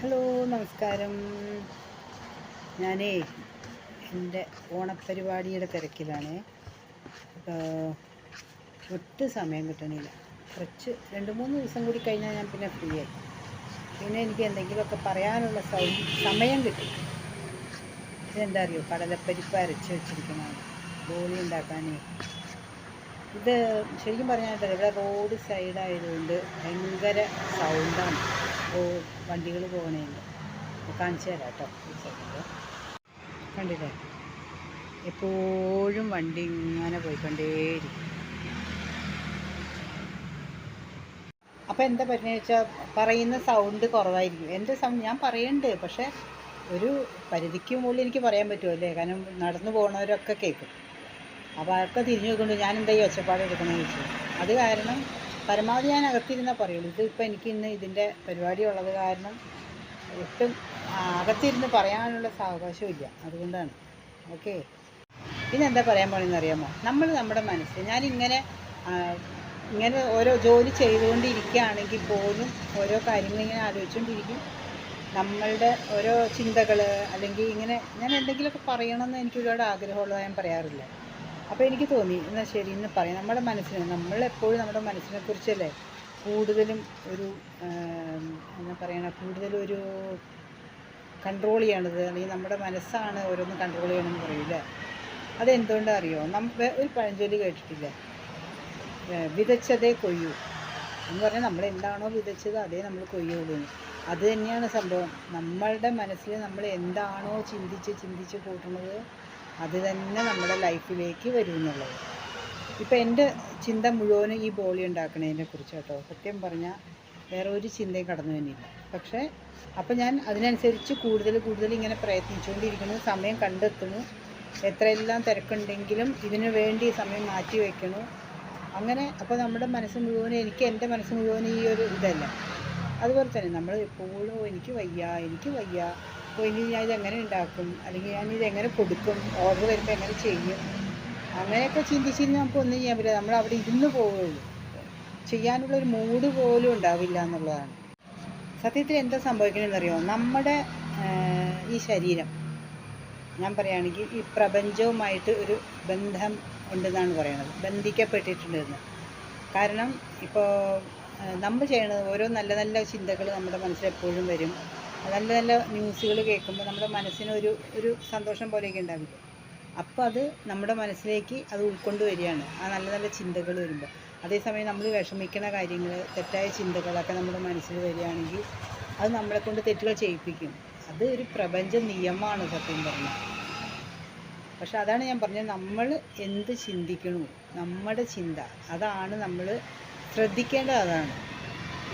Hello നമസ്കാരം. ഞാനേ എന്റെ ഓണപ്പരിപാടിയുടെ തിരക്കിലാണ്. ഒട്ട് സമയം കിട്ടണില്ല. കുറച്ച് രണ്ട് മൂന്ന് ദിവസം കൂടി കഴിഞ്ഞാൽ ഞാൻ പിന്നെ ഫ്രീ ആയി. പിന്നെ എനിക്ക് എന്തെങ്കിലുമൊക്കെ പറയാനുള്ള സൗ സമയം കിട്ടും. ഇതെന്താ അറിയോ? കടലപ്പരിപ്പ് അരച്ച് വെച്ചിരിക്കുന്നതാണ്. ബോളി ഉണ്ടാക്കാനേ. ഇത് ശരിക്കും പറഞ്ഞാൽ ഇവിടെ റോഡ് സൈഡായതുകൊണ്ട് ഭയങ്കര സൗണ്ടാണ് വണ്ടികൾ പോകണേന്റെ കാണിച്ചു തരാം കേട്ടോ കണ്ടില്ലേ? എപ്പോഴും വണ്ടി ഇങ്ങനെ പോയിക്കൊണ്ടേയിരിക്കും. അപ്പോൾ എന്താ പറ്റുന്നത് വെച്ചാൽ പറയുന്ന സൗണ്ട് കുറവായിരിക്കും. എന്റെ സൗണ്ട് ഞാൻ പറയുന്നുണ്ട് പക്ഷേ ഒരു പരിധിക്ക് മുകളിൽ എനിക്ക് പറയാൻ പറ്റുമല്ലേ കാരണം നടന്നു പോകുന്നവരൊക്കെ കേൾക്കും അപ്പോൾ അതൊക്കെ തിരിഞ്ഞു നോക്കുന്നുണ്ട് ഞാൻ എന്താ ഈ ഒച്ചപ്പാട് എടുക്കണമെന്ന് ചോദിച്ചു. അത് കാരണം പരമാവധി ഞാൻ അകത്തിരുന്നാൽ പറയുള്ളൂ. ഇത് ഇപ്പോൾ എനിക്ക് ഇന്ന് ഇതിന്റെ പരിപാടി ഉള്ളത് കാരണം ഒട്ടും അകത്തിരുന്ന് പറയാനുള്ള സാവകാശമില്ല അതുകൊണ്ടാണ്. ഓക്കെ. പിന്നെ എന്താ പറയാൻ പോണെന്ന് അറിയാമോ? നമ്മൾ നമ്മുടെ മനസ്സ് ഞാനിങ്ങനെ ഇങ്ങനെ ഇങ്ങനെ ഓരോ ജോലി ചെയ്തുകൊണ്ടിരിക്കുകയാണെങ്കിൽ പോലും ഓരോ കാര്യങ്ങൾ ഇങ്ങനെ ആലോചിച്ചുകൊണ്ടിരിക്കും. നമ്മളുടെ ഓരോ ചിന്തകൾ അല്ലെങ്കിൽ ഇങ്ങനെ ഞാൻ എന്തെങ്കിലുമൊക്കെ പറയണമെന്ന് എനിക്ക് ഒരുപാട് ആഗ്രഹമുള്ളത് ഞാൻ പറയാറില്ല. അപ്പോൾ എനിക്ക് തോന്നി എന്നാൽ ശരി ഇന്ന് പറയാം. നമ്മുടെ മനസ്സിന് നമ്മളെപ്പോഴും നമ്മുടെ മനസ്സിനെ കുറിച്ചല്ലേ കൂടുതലും ഒരു എന്താ പറയണ കൂടുതലും ഒരു കൺട്രോൾ ചെയ്യണത് അല്ലെങ്കിൽ നമ്മുടെ മനസ്സാണ് ഓരോന്ന് കൺട്രോൾ ചെയ്യണമെന്ന് പറയില്ലേ അതെന്തുകൊണ്ടാണ് അറിയോ? നമ്മൾ ഒരു പഴഞ്ചൊല്ലി കേട്ടിട്ടില്ല? വിതച്ചതേ കൊയ്യൂ. എന്ന് പറഞ്ഞാൽ നമ്മൾ എന്താണോ വിതച്ചത് അതേ നമ്മൾ കൊയ്യുള്ളൂ. അത് തന്നെയാണ് സംഭവം. നമ്മളുടെ മനസ്സിൽ നമ്മൾ എന്താണോ ചിന്തിച്ച് ചിന്തിച്ച് കൂട്ടുന്നത് അത് തന്നെ നമ്മുടെ ലൈഫിലേക്ക് വരും എന്നുള്ളത് ഇപ്പം എന്റെ ചിന്ത മുഴുവനും ഈ ബോളി ഉണ്ടാക്കുന്നതിനെ കുറിച്ച് കേട്ടോ സത്യം പറഞ്ഞാൽ വേറെ ഒരു ചിന്തയും കടന്നു തന്നെയില്ല പക്ഷേ അപ്പം ഞാൻ അതിനനുസരിച്ച് കൂടുതൽ കൂടുതൽ ഇങ്ങനെ പ്രയത്നിച്ചുകൊണ്ടിരിക്കുന്നു സമയം കണ്ടെത്തുന്നു. എത്രയെല്ലാം തിരക്കുണ്ടെങ്കിലും ഇതിനു വേണ്ടി സമയം മാറ്റി വയ്ക്കണു അങ്ങനെ അപ്പോൾ നമ്മുടെ മനസ്സ് മുഴുവനും എനിക്ക് എന്റെ മനസ്സ് മുഴുവനും ഈ ഒരു ഇതല്ല. അതുപോലെ തന്നെ നമ്മൾ എപ്പോഴും എനിക്ക് വയ്യ എനിക്ക് വയ്യ അപ്പോൾ ഇനി ഞാൻ ഇതെങ്ങനെ ഉണ്ടാക്കും? അല്ലെങ്കിൽ ഞാൻ ഇതെങ്ങനെ കൊടുക്കും? ഓർഡർ വരുമ്പോൾ എങ്ങനെ ചെയ്യും? അങ്ങനെയൊക്കെ ചിന്തിച്ചിരുന്ന് നമുക്ക് ഒന്നും ചെയ്യാൻ പറ്റില്ല. നമ്മൾ അവിടെ ഇരുന്ന് പോവുകയുള്ളൂ. ചെയ്യാനുള്ളൊരു മൂഡ് പോലും ഉണ്ടാവില്ല എന്നുള്ളതാണ്. സത്യത്തിൽ എന്താ സംഭവിക്കണമെന്നറിയോ നമ്മുടെ ഈ ശരീരം. ഞാൻ പറയുകയാണെങ്കിൽ ഈ പ്രപഞ്ചവുമായിട്ട് ഒരു ബന്ധം ഉണ്ടെന്നാണ് പറയുന്നത്. ബന്ധിക്കപ്പെട്ടിട്ടുണ്ടെന്ന്. കാരണം ഇപ്പോൾ നമ്മൾ ചെയ്യണത് ഓരോ നല്ല നല്ല ചിന്തകൾ നമ്മുടെ മനസ്സിൽ എപ്പോഴും വരും. നല്ല നല്ല ന്യൂസുകൾ കേൾക്കുമ്പോൾ നമ്മുടെ മനസ്സിന് ഒരു ഒരു സന്തോഷം പോലെയൊക്കെ ഉണ്ടാവില്ല അപ്പോൾ അത് നമ്മുടെ മനസ്സിലേക്ക് അത് ഉൾക്കൊണ്ട് വരികയാണ്. ആ നല്ല നല്ല ചിന്തകൾ വരുമ്പോൾ അതേസമയം നമ്മൾ വിഷമിക്കുന്ന കാര്യങ്ങൾ തെറ്റായ ചിന്തകളൊക്കെ നമ്മുടെ മനസ്സിൽ വരികയാണെങ്കിൽ അത് നമ്മളെ കൊണ്ട് തെറ്റുകൾ ചെയ്യിപ്പിക്കും. അത് ഒരു പ്രപഞ്ച നിയമമാണ് സത്യം പറഞ്ഞാൽ പക്ഷെ അതാണ് ഞാൻ പറഞ്ഞത്. നമ്മൾ എന്ത് ചിന്തിക്കണു നമ്മുടെ ചിന്ത അതാണ് നമ്മൾ ശ്രദ്ധിക്കേണ്ടത് അതാണ്.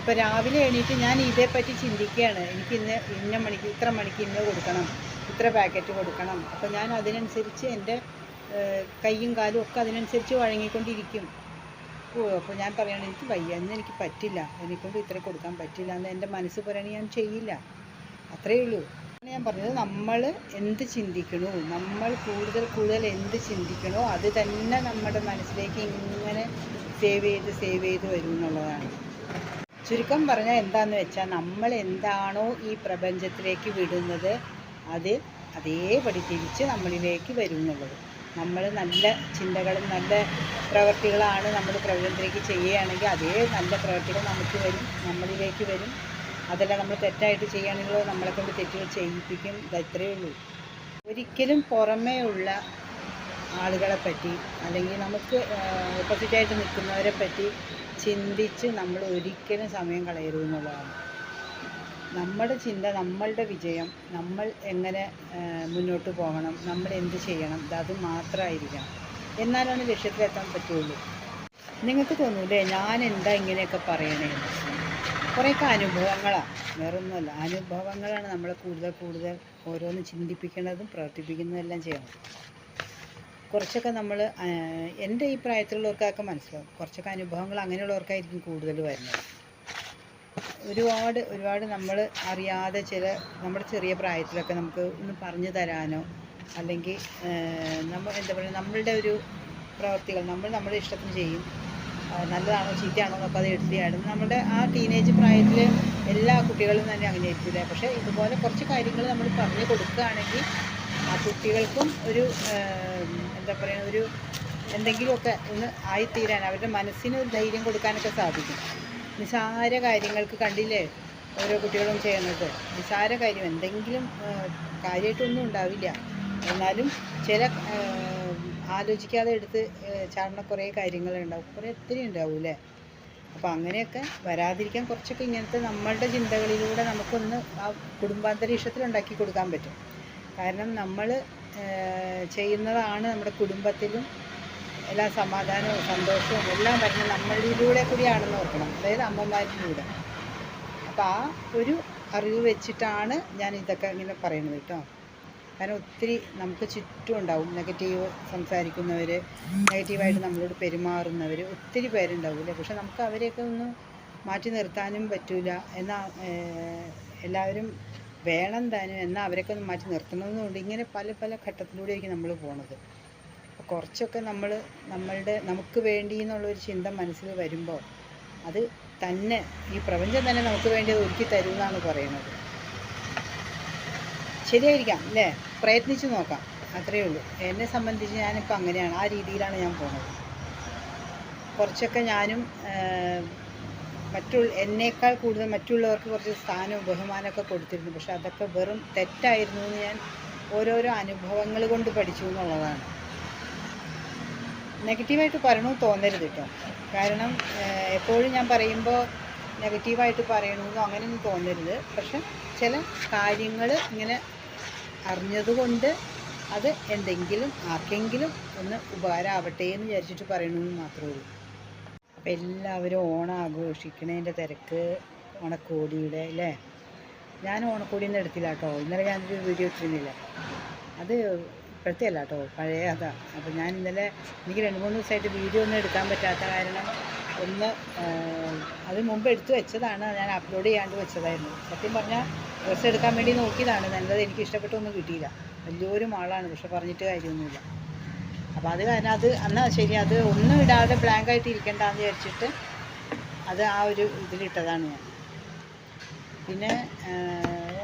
ഇപ്പോൾ രാവിലെ എണീറ്റ് ഞാൻ ഇതേപ്പറ്റി ചിന്തിക്കുകയാണ്. എനിക്ക് ഇന്ന് ഇന്ന മണിക്ക് ഇത്ര മണിക്ക് ഇന്ന കൊടുക്കണം ഇത്ര പാക്കറ്റ് കൊടുക്കണം. അപ്പോൾ ഞാൻ അതിനനുസരിച്ച് എന്റെ കൈയും കാലും ഒക്കെ അതിനനുസരിച്ച് വഴങ്ങിക്കൊണ്ടിരിക്കും. ഓ അപ്പോൾ ഞാൻ പറയണം എനിക്ക് വയ്യ ഇന്ന് എനിക്ക് പറ്റില്ല. എനിക്കൊണ്ട് ഇത്ര കൊടുക്കാൻ പറ്റില്ല എന്ന് എന്റെ മനസ്സ് പറയുകയാണെങ്കിൽ ഞാൻ ചെയ്യില്ല. അത്രയേ ഉള്ളൂ. ഞാൻ പറഞ്ഞത് നമ്മൾ എന്ത് ചിന്തിക്കണോ നമ്മൾ കൂടുതൽ കൂടുതൽ എന്ത് ചിന്തിക്കണോ അത് തന്നെ നമ്മുടെ മനസ്സിലേക്ക് ഇങ്ങനെ സേവ് ചെയ്ത് സേവ് ചെയ്ത് വരും എന്നുള്ളതാണ്. ചുരുക്കം പറഞ്ഞാൽ എന്താണെന്ന് വെച്ചാൽ നമ്മൾ എന്താണോ ഈ പ്രപഞ്ചത്തിലേക്ക് വിടുന്നത് അത് അതേപടി തിരിച്ച് നമ്മളിലേക്ക് വരും എന്നുള്ളത്. നമ്മൾ നല്ല ചിന്തകളും നല്ല പ്രവൃത്തികളാണ് നമ്മൾ പ്രപഞ്ചത്തിലേക്ക് ചെയ്യുകയാണെങ്കിൽ അതേ നല്ല പ്രവർത്തികൾ നമുക്ക് വരും നമ്മളിലേക്ക് വരും. അതല്ല നമ്മൾ തെറ്റായിട്ട് ചെയ്യുകയാണെങ്കിലോ നമ്മളെ കൊണ്ട് തെറ്റുകൾ ചെയ്യിപ്പിക്കും. ഇതത്രയേ ഉള്ളൂ. ഒരിക്കലും പുറമേ ഉള്ള ആളുകളെ പറ്റി അല്ലെങ്കിൽ നമുക്ക് ഓപ്പോസിറ്റായിട്ട് നിൽക്കുന്നവരെ പറ്റി ചിന്തിച്ച് നമ്മൾ ഒരിക്കലും സമയം കളയരുത് എന്നുള്ളതാണ്. നമ്മുടെ ചിന്ത നമ്മളുടെ വിജയം നമ്മൾ എങ്ങനെ മുന്നോട്ട് പോകണം നമ്മൾ എന്ത് ചെയ്യണം അത് മാത്രമായിരിക്കണം. എന്നാലാണ് ലക്ഷ്യത്തിലെത്താൻ പറ്റുള്ളൂ. നിങ്ങൾക്ക് തോന്നൂലേ ഞാൻ എന്താ ഇങ്ങനെയൊക്കെ പറയണേന്ന് കുറേയൊക്കെ അനുഭവങ്ങളാണ് വേറൊന്നുമല്ല അനുഭവങ്ങളാണ് നമ്മളെ കൂടുതൽ കൂടുതൽ ഓരോന്ന് ചിന്തിപ്പിക്കുന്നതും പ്രവർത്തിപ്പിക്കുന്നതും എല്ലാം ചെയ്യണം കുറച്ചൊക്കെ നമ്മൾ എന്റെ ഈ പ്രായത്തിലുള്ളവർക്കൊക്കെ മനസ്സിലാവും. കുറച്ചൊക്കെ അനുഭവങ്ങൾ അങ്ങനെയുള്ളവർക്കായിരിക്കും കൂടുതൽ വരുന്നത്. ഒരുപാട് ഒരുപാട് നമ്മൾ അറിയാതെ ചില നമ്മുടെ ചെറിയ പ്രായത്തിലൊക്കെ നമുക്ക് ഒന്ന് പറഞ്ഞു തരാനോ അല്ലെങ്കിൽ നമ്മൾ എന്താ പറയുക നമ്മളുടെ ഒരു പ്രവർത്തികൾ നമ്മൾ നമ്മുടെ ഇഷ്ടത്തിന് ചെയ്യും. നല്ലതാണോ ചീത്തയാണോ എന്നൊക്കെ അത് എടുത്ത് ചാടും. നമ്മുടെ ആ ടീനേജ് പ്രായത്തിൽ എല്ലാ കുട്ടികളും തന്നെ അങ്ങനെ ആയിരിക്കില്ല പക്ഷേ ഇതുപോലെ കുറച്ച് കാര്യങ്ങൾ നമ്മൾ പറഞ്ഞു കൊടുക്കുകയാണെങ്കിൽ ആ കുട്ടികൾക്കും ഒരു എന്താ പറയുക ഒരു എന്തെങ്കിലുമൊക്കെ ഒന്ന് ആയിത്തീരാൻ അവരുടെ മനസ്സിന് ഒരു ധൈര്യം കൊടുക്കാനൊക്കെ സാധിക്കും. നിസാര കാര്യങ്ങൾക്ക് കണ്ടില്ലേ ഓരോ കുട്ടികളും ചെയ്യുന്നത്? നിസാര കാര്യം എന്തെങ്കിലും കാര്യമായിട്ടൊന്നും ഉണ്ടാവില്ല. എന്നാലും ചില ആലോചിക്കാതെ എടുത്ത് ചാടുന്ന കുറേ കാര്യങ്ങളുണ്ടാവും. കുറേ ഒത്തിരി ഉണ്ടാവും അല്ലേ? അപ്പോൾ അങ്ങനെയൊക്കെ വരാതിരിക്കാൻ കുറച്ചൊക്കെ ഇങ്ങനത്തെ നമ്മളുടെ ചിന്തകളിലൂടെ നമുക്കൊന്ന് ആ കുടുംബാന്തരീക്ഷത്തിൽ ഉണ്ടാക്കി കൊടുക്കാൻ പറ്റും. കാരണം നമ്മൾ ചെയ്യുന്നതാണ് നമ്മുടെ കുടുംബത്തിലും എല്ലാ സമാധാനവും സന്തോഷവും എല്ലാം വരുന്നത് നമ്മളിലൂടെ കൂടിയാണെന്ന് ഓർക്കണം. അതായത് അമ്മമാരിലൂടെ. അപ്പോൾ ആ ഒരു അറിവ് വെച്ചിട്ടാണ് ഞാൻ ഇതൊക്കെ ഇങ്ങനെ പറയുന്നത് കേട്ടോ. കാരണം ഒത്തിരി നമുക്ക് ചുറ്റും ഉണ്ടാവും. നെഗറ്റീവ് സംസാരിക്കുന്നവർ നെഗറ്റീവായിട്ട് നമ്മളോട് പെരുമാറുന്നവർ ഒത്തിരി പേരുണ്ടാവും അല്ലേ പക്ഷെ നമുക്ക് അവരെയൊക്കെ ഒന്ന് മാറ്റി നിർത്താനും പറ്റില്ല എന്നാൽ എല്ലാവരും വേണം താനും എന്നാൽ അവരൊക്കെ ഒന്ന് മാറ്റി നിർത്തണമെന്നുണ്ട് ഇങ്ങനെ പല പല ഘട്ടത്തിലൂടെയായിരിക്കും നമ്മൾ പോണത്. കുറച്ചൊക്കെ നമ്മൾ നമ്മളുടെ നമുക്ക് വേണ്ടി എന്നുള്ളൊരു ചിന്ത മനസ്സിൽ വരുമ്പോൾ അത് തന്നെ ഈ പ്രപഞ്ചം തന്നെ നമുക്ക് വേണ്ടി അത് ഒരുക്കി തരുമെന്നാണ് പറയുന്നത്. ശരിയായിരിക്കാം അല്ലേ? പ്രയത്നിച്ച് നോക്കാം അത്രയേ ഉള്ളൂ. എന്നെ സംബന്ധിച്ച് ഞാനിപ്പോൾ അങ്ങനെയാണ് ആ രീതിയിലാണ് ഞാൻ പോണത്. കുറച്ചൊക്കെ ഞാനും മറ്റുള്ള എന്നേക്കാൾ കൂടുതൽ മറ്റുള്ളവർക്ക് കുറച്ച് സ്ഥാനവും ബഹുമാനമൊക്കെ കൊടുത്തിരുന്നു. പക്ഷെ അതൊക്കെ വെറും തെറ്റായിരുന്നു എന്ന് ഞാൻ ഓരോരോ അനുഭവങ്ങൾ കൊണ്ട് പഠിച്ചു എന്നുള്ളതാണ്. നെഗറ്റീവായിട്ട് പറയണു തോന്നരുത് കേട്ടോ. കാരണം എപ്പോഴും ഞാൻ പറയുമ്പോൾ നെഗറ്റീവായിട്ട് പറയണമെന്നോ അങ്ങനെയൊന്നും തോന്നരുത്. പക്ഷെ ചില കാര്യങ്ങൾ ഇങ്ങനെ അറിഞ്ഞതുകൊണ്ട് അത് എന്തെങ്കിലും ആർക്കെങ്കിലും ഒന്ന് ഉപകാരമാവട്ടെ എന്ന് വിചാരിച്ചിട്ട് പറയണമെന്ന് മാത്രമേ ഉള്ളൂ. അപ്പോൾ എല്ലാവരും ഓണം ആഘോഷിക്കണതിന്റെ തിരക്ക് ഓണക്കോടിയുടെ അല്ലേ? ഞാൻ ഓണക്കോടിയൊന്നും എടുത്തില്ല കേട്ടോ. ഇന്നലെ ഞാനൊരു വീഡിയോ ഇട്ടിരുന്നില്ല. അത് ഇപ്പോഴത്തെ അല്ല കേട്ടോ പഴയ അതാ. അപ്പോൾ ഞാൻ ഇന്നലെ എനിക്ക് രണ്ട് മൂന്ന് ദിവസമായിട്ട് വീഡിയോ ഒന്നും എടുക്കാൻ പറ്റാത്ത കാരണം ഒന്ന് അത് മുമ്പ് എടുത്തു വെച്ചതാണ്. ഞാൻ അപ്ലോഡ് ചെയ്യാണ്ട് വെച്ചതായിരുന്നു. സത്യം പറഞ്ഞാൽ ഡ്രസ്സ് എടുക്കാൻ വേണ്ടി നോക്കിയതാണ്. നല്ലത് എനിക്ക് ഇഷ്ടപ്പെട്ടൊന്നും കിട്ടിയില്ല. വലിയൊരു മാളാണ്. പക്ഷെ പറഞ്ഞിട്ട് കാര്യമൊന്നുമില്ല. അപ്പോൾ അത് കാരണം അത് എന്നാൽ ശരി അത് ഒന്നും ഇടാതെ ബ്ലാങ്ക് ആയിട്ട് ഇരിക്കണ്ടെന്ന് വിചാരിച്ചിട്ട് അത് ആ ഒരു ഇതിലിട്ടതാണ് ഞാൻ. പിന്നെ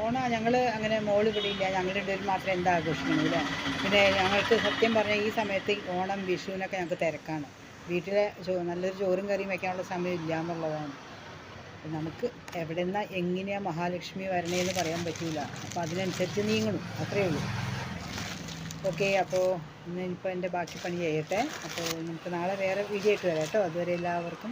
ഓണം ഞങ്ങൾ അങ്ങനെ മോൾ ഇവിടെ ഇല്ല. ഞങ്ങൾ രണ്ടുപേരും മാത്രം എന്താ ആഘോഷിക്കുന്നത് പിന്നെ ഞങ്ങൾക്ക് സത്യം പറഞ്ഞാൽ ഈ സമയത്ത് ഓണം വിഷുവിനൊക്കെ ഞങ്ങൾക്ക് തിരക്കാണ്. വീട്ടിലെ നല്ലൊരു ചോറും കറിയും വെക്കാനുള്ള സമയം ഇല്ല എന്നുള്ളതാണ് നമുക്ക് എവിടെ നിന്നാണ് എങ്ങനെയാണ് മഹാലക്ഷ്മി വരണേന്ന് പറയാൻ പറ്റില്ല അപ്പോൾ അതിനനുസരിച്ച് നീങ്ങണം അത്രയേ ഉള്ളൂ. ഓക്കെ അപ്പോൾ ഇന്ന് ഇപ്പോൾ എന്റെ ബാക്കി പണി ചെയ്യട്ടെ. അപ്പോൾ നമുക്ക് നാളെ വേറെ വീഡിയോ ആയിട്ട് കേട്ടോ. അതുവരെ എല്ലാവർക്കും